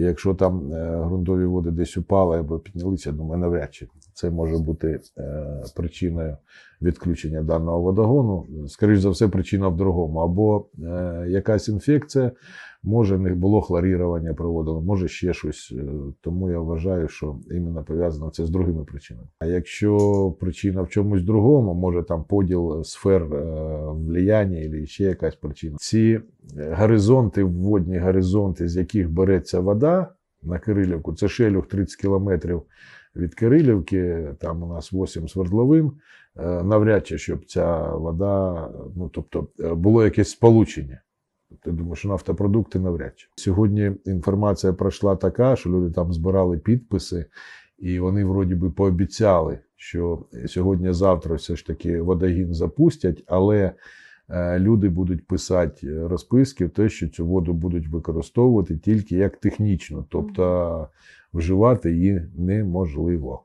І якщо там е, ґрунтові води десь упали або піднялися, думаю, навряд чи це може бути е, причиною відключення даного водогону. Скоріше за все, причина в другому. Або е, якась інфекція, може не було хлорірування проводили, може ще щось. Е, Тому я вважаю, що іменно пов'язано це з другими причинами. А якщо причина в чомусь другому, може там поділ сфер е, влияння або ще якась причина. Ці е, горизонти, водні горизонти, з яких береться вода на Кирилівку, це шелюх 30 кілометрів від Кирилівки, там у нас 8 свердловин. Навряд чи щоб ця вода, ну тобто було якесь сполучення. Я думаю, що нафтопродукти навряд чи. Сьогодні інформація пройшла така, що люди там збирали підписи, і вони вроді би пообіцяли, що сьогодні-завтра все ж таки водогін запустять, але е, люди будуть писати розписки в те, що цю воду будуть використовувати тільки як технічно, тобто вживати її неможливо.